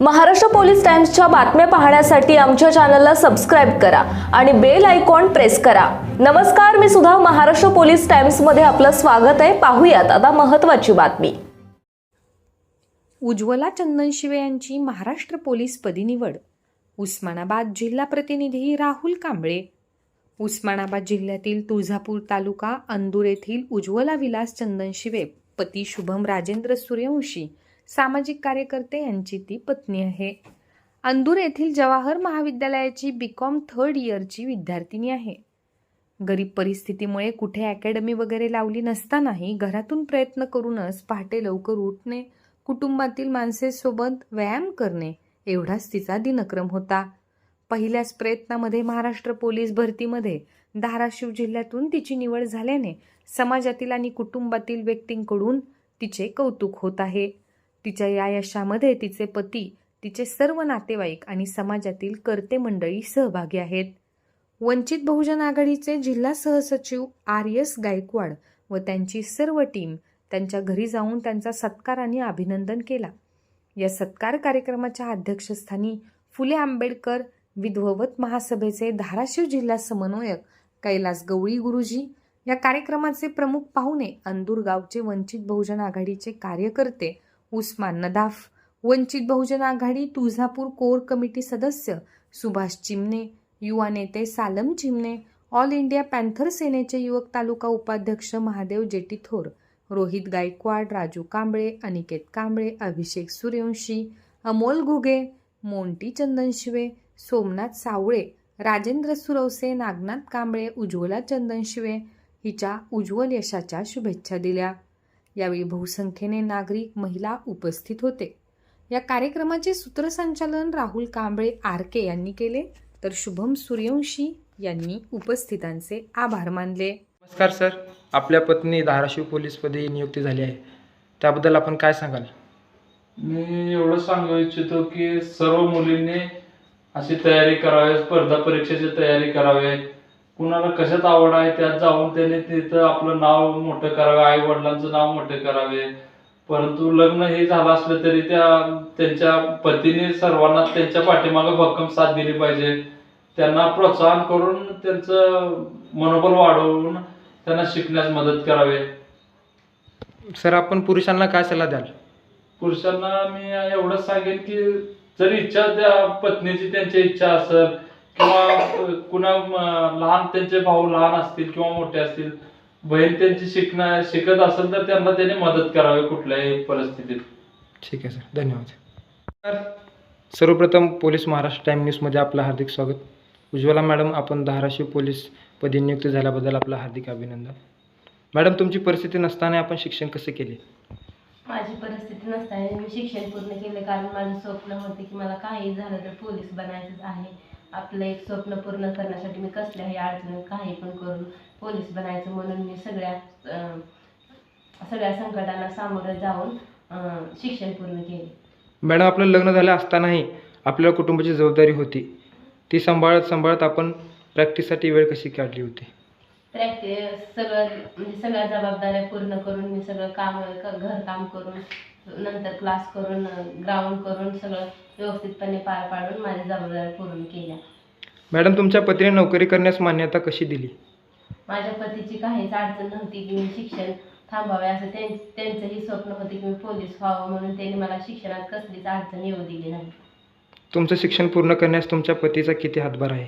Maharashtra police टाइम्सच्या बातम्या पाहण्यासाठी आमच्या चॅनलला सबस्क्राईब करा आणि बेल आयकॉन प्रेस करा. नमस्कार मी सुद्धा महाराष्ट्र पोलीस टाइम्समध्ये आपलं स्वागत आहे. पाहूयात आता महत्त्वाची बातमी. उज्ज्वला चंदनशिवे यांची महाराष्ट्र पोलीसपदी निवड उस्मानाबाद जिल्हा प्रतिनिधी राहुल कांबळे. उस्मानाबाद जिल्ह्यातील तुळजापूर तालुका अंदूर येथील उज्ज्वला विलास चंदनशिवे पती शुभम राजेंद्र सूर्यवंशी सामाजिक कार्यकर्ते यांची ती पत्नी आहे. अंदूर येथील जवाहर महाविद्यालयाची बी कॉम थर्ड इयरची विद्यार्थिनी आहे. गरीब परिस्थितीमुळे कुठे अकॅडमी वगैरे लावली नसतानाही घरातून प्रयत्न करूनच पहाटे लवकर उठणे कुटुंबातील माणसेसोबत व्यायाम करणे एवढाच तिचा दिनक्रम होता. पहिल्याच प्रयत्नामध्ये महाराष्ट्र पोलीस भरतीमध्ये धाराशिव जिल्ह्यातून तिची निवड झाल्याने समाजातील आणि कुटुंबातील व्यक्तींकडून तिचे कौतुक होत आहे. तिच्या या यशामध्ये तिचे पती तिचे सर्व नातेवाईक आणि समाजातील कर्ते मंडळी सहभागी आहेत. वंचित बहुजन आघाडीचे जिल्हा सहसचिव आर एस गायकवाड व त्यांची सर्व टीम त्यांच्या घरी जाऊन त्यांचा सत्कार आणि अभिनंदन केला. या सत्कार कार्यक्रमाच्या अध्यक्षस्थानी फुले आंबेडकर विधवत महासभेचे धाराशिव जिल्हा समन्वयक कैलास गवळी गुरुजी या कार्यक्रमाचे प्रमुख पाहुणे अंदूर गावचे वंचित बहुजन आघाडीचे कार्यकर्ते उस्मान नदाफ वंचित बहुजन आघाडी तुळजापूर कोर कमिटी सदस्य सुभाष चिमणे युवा नेते Salam Chimne all India panther सेनेचे युवक तालुका उपाध्यक्ष महादेव जेटी थोर रोहित गायकवाड राजू कांबळे अनिकेत कांबळे अभिषेक सूर्यवंशी अमोल घुगे मोंटी चंदनशिवे सोमनाथ सावळे राजेंद्र सुरवसे नागनाथ कांबळे उज्ज्वला चंदनशिवे हिच्या उज्ज्वल यशाच्या शुभेच्छा दिल्या. यावेळी बहुसंख्येने नागरिक महिला उपस्थित होते. या कार्यक्रमाचे सूत्रसंचालन राहुल कांबळे आर के यांनी केले. तर शुभम सूर्यवंशी यांनी उपस्थितांचे आभार मानले. नमस्कार सर. आपल्या पत्नी धाराशिव पोलीसपदी नियुक्ती झाली आहे. त्याबद्दल आपण काय सांगाल? मी एवढं सांगू इच्छितो की सर्व मुलींनी अशी तयारी करावी स्पर्धा परीक्षेची तयारी करावी. कुणाला कशात आवड आहे त्यात जाऊन त्याने तिथं आपलं नाव मोठं करावे आई वडिलांचं नाव मोठं करावे. परंतु लग्न हे झालं असलं तरी त्या त्यांच्या पतीने सर्वांना त्यांच्या पाठीमागं भक्कम साथ दिली पाहिजे. त्यांना प्रोत्साहन करून त्यांचं मनोबल वाढवून त्यांना शिकण्यास मदत करावी. सर आपण पुरुषांना काय सल्ला द्याल? पुरुषांना मी एवढंच सांगेन की जर इच्छा त्या पत्नीची त्यांची इच्छा असेल किंवा कुणा लहान त्यांचे भाऊ लहान असतील किंवा मोठे असतील बहीण त्यांची शिकणं शिकत असेल तर त्यांना त्याने मदत करावी कुठल्याही परिस्थितीत. ठीक आहे सर. धन्यवाद. सर सर्वप्रथम पोलीस महाराष्ट्र टाईम न्यूजमध्ये आपलं हार्दिक स्वागत. उज्ज्वला मॅडम आपण धाराशिव पोलीस पदी नियुक्त झाल्याबद्दल आपलं हार्दिक अभिनंदन. मॅडम तुमची परिस्थिती नसताना आपण शिक्षण कसे केले? माझी परिस्थिती नसताना मी शिक्षण पूर्ण केले कारण माझं स्वप्न होते की मला काही झालं तर पोलीस बनायचंच आहे. आपलं एक स्वप्न पूर्ण करण्यासाठी मी कसल्याही अडचणीत काही पण करून पोलीस बनायचं म्हणून मी सगळ्या सगळ्या संकटांना सामोरं जाऊन शिक्षण पूर्ण केले. मॅडम आपलं लग्न झालं असतानाही आपल्याला कुटुंबाची जबाबदारी होती. ती सांभाळत सांभाळत आपण प्रॅक्टिससाठी वेळ कशी काढली होती? प्रॅक्टिस सगळं म्हणजे सगळ्या जबाबदाऱ्या पूर्ण करून मी सगळं काम घरकाम करून नंतर क्लास करून ग्राउंड करून सगळं व्यवस्थितपणे पार पाडून माझ्या जबाबदाऱ्या पूर्ण केल्या. मॅडम तुमच्या पतीने नोकरी करण्यास मान्यता कशी दिली? माझ्या पतीची काहीच अडचण नव्हती की मी शिक्षण थांबावे असं त्यां त्यांचंही स्वप्न होतं की मी पोलीस व्हावं म्हणून त्यांनी मला शिक्षणात कसलीच अडचण येऊ दिली नाही. तुमचं शिक्षण पूर्ण करण्यास तुमच्या पतीचा किती हातभार आहे?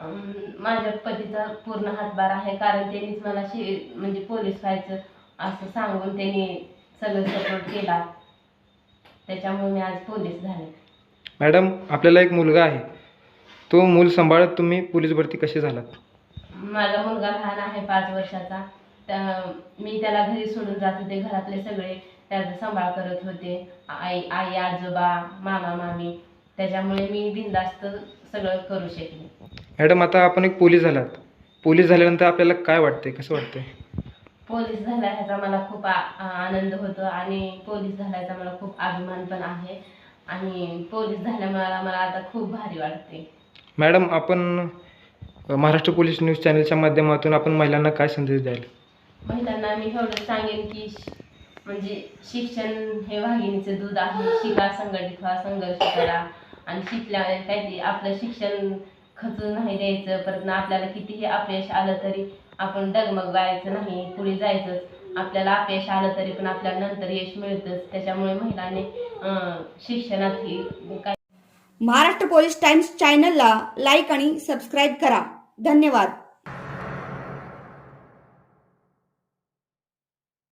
अं, माझ्या पतीचा पूर्ण हातभार आहे कारण त्यांनीच मला शि म्हणजे पोलीस व्हायचं असं सांगून त्यांनी सगळं सपोर्ट केला. त्याच्यामुळे मी आज पोलीस झाले. मॅडम आपल्याला एक मुलगा आहे. तो मूल सांभाळत तुम्ही पोलीस भरती कसे झालात? माझा मुलगा लहान आहे पाच वर्षाचा. त्या मी त्याला घरी सोडून जात होते घरातले सगळे त्याचा सांभाळ करत होते. आई आई आजोबा मामा मामी. त्याच्यामुळे मी बिनधास्त सगळं करू शकले. मॅडम आता आपण एक पोलीस झालात. पोलीस झाल्यानंतर आपल्याला काय वाटते कसं वाटतंय? पोलीस झाल्याचा मला खूप आनंद होतो आणि पोलीस झाल्याचा मला खूप अभिमान पण आहे. आणि पोलीस झाल्यामुळे मला आता खूप भारी वाटते. मॅडम आपण महाराष्ट्र पोलीस न्यूज चॅनलच्या माध्यमातून आपण महिलांना काय संदेश द्याल? महिलांना मी एवढं सांगेन की म्हणजे शिक्षण हे वाघिणीचं दूध आहे. शिका संघटित व्हा संघर्ष करा. आणि शिकल्या काय ते आपलं शिक्षण खचून नाही द्यायचं परत ना आपल्याला कितीही अपयश आलं तरी आपण डगमगायचं नाही पुढे जायचंच. आपल्याला अपयश आलं तरी पण आपल्याला नंतर यश मिळतंच. त्याच्यामुळे महिलांनी शिक्षणात ही काय महाराष्ट्र पोलीस टाइम्स चॅनलला लाईक आणि सबस्क्राईब करा. धन्यवाद.